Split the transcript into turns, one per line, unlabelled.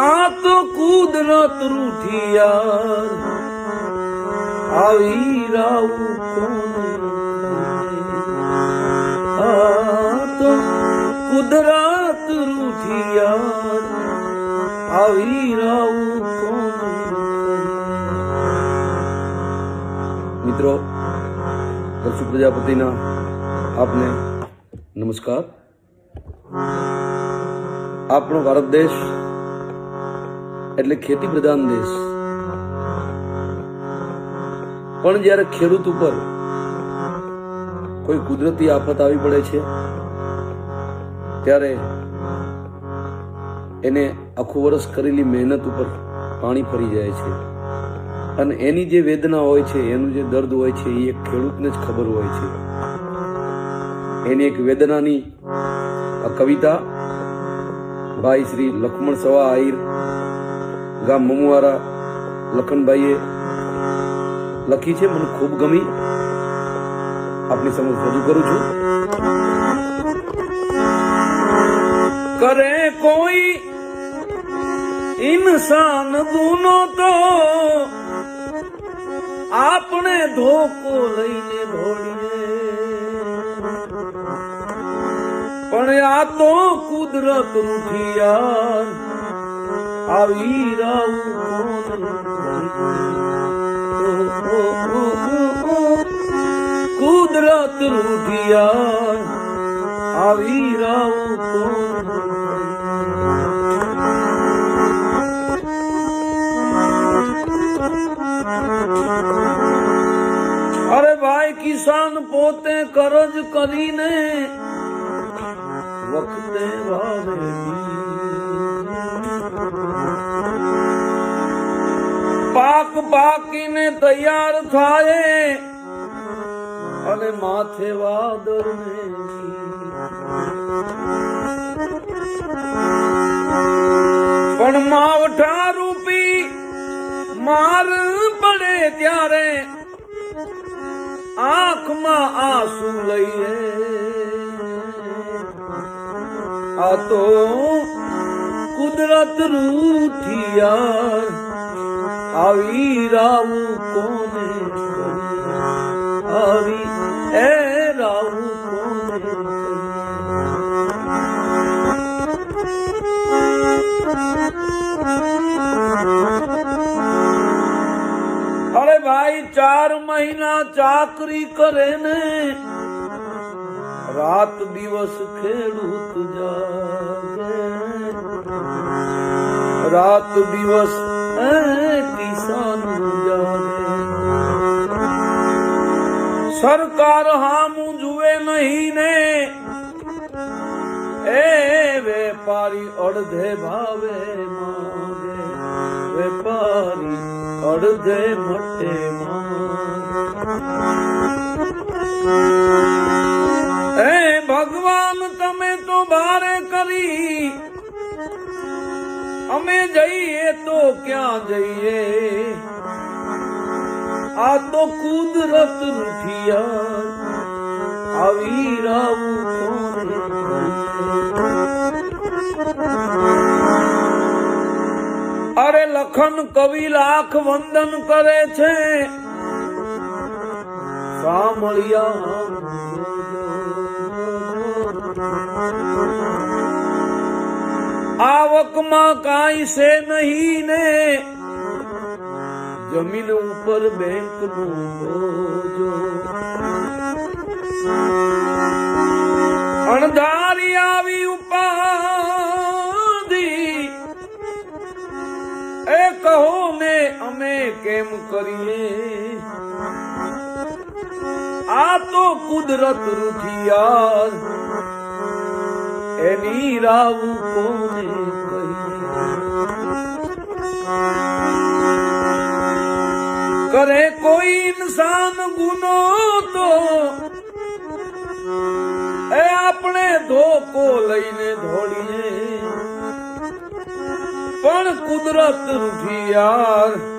આ તો કુદરત રૂઠી આવી રાવું કોને તો કુદરત રૂઠી આવી રાવું મિત્રો પ્રજાપતિના આપને નમસ્કાર. આપણો ભારત દેશ એટલે ખેતી પ્રધાન દેશ. પણ જ્યારે ખેડૂત ઉપર કોઈ કુદરતી આફત આવી પડે છે, ત્યારે એને આખું વર્ષ કરેલી મહેનત ઉપર પાણી ફરી જાય છે. અને એની જે વેદના હોય છે, એનું જે દર્દ હોય છે, એ એક ખેડૂતને જ ખબર હોય છે. એની એક વેદનાની કવિતા ભાઈ શ્રી લક્ષ્મણ સવા આહિર ગામ મમુવારા લખનભાઈએ લખી છે. મને ખૂબ ગમી. આપની સમક્ષ રજૂ કરું છું. કરે કોઈ ઇન્સાન ગુનો તો આપણે ધોકો લઈને દોડીએ પણ આ તો કુદરત રૂઠી યાર આવી રાવું કુદરત રૂઠી યાર આવી કોણ અરે ભાઈ, કિસાન પોતે કરજ કરીને વખતે પાક પાકીને તૈયાર થાય અને માથે વાદર પણ માવઠા રૂપી માર પડે ત્યારે આંખમાં આંસુ લઈએ. આ તો કુદરત રૂઠી યાર આવી રામ કોને આવી એ રામ કોને અરે ભાઈ, ચાર મહિના ચાકરી કરે ને રાત દિવસ ખેડૂત જાગે. રાત દિવસ કિસાન જાગે. સરકાર હામું જુએ નહીં ને. એ વેપારી અડધે ભાવે માગે. વેપારી અડધે મટે માંગે. ભગવાન તમે તો ભારે કરી. અમે જઈએ તો ક્યાં જઈએ? આ તો કુદરત રૂઠિયા. આવી અરે લખન કવિ લાખ વંદન કરે છે. સાંભળ્યા આવકમાં કાંઈ છે નહીં ને જમીન ઉપર બેંકનું અણધારી આવી ઉપાધી. એ કહો ને અમે કેમ કરીએ? આ તો કુદરત રૂઠી યાર એની રાવું કોને કરે કોઈ ઇન્સાન ગુનો તો એ આપણે ધોકો લઈને ધોળીએ. પણ કુદરત રૂઠી યાર.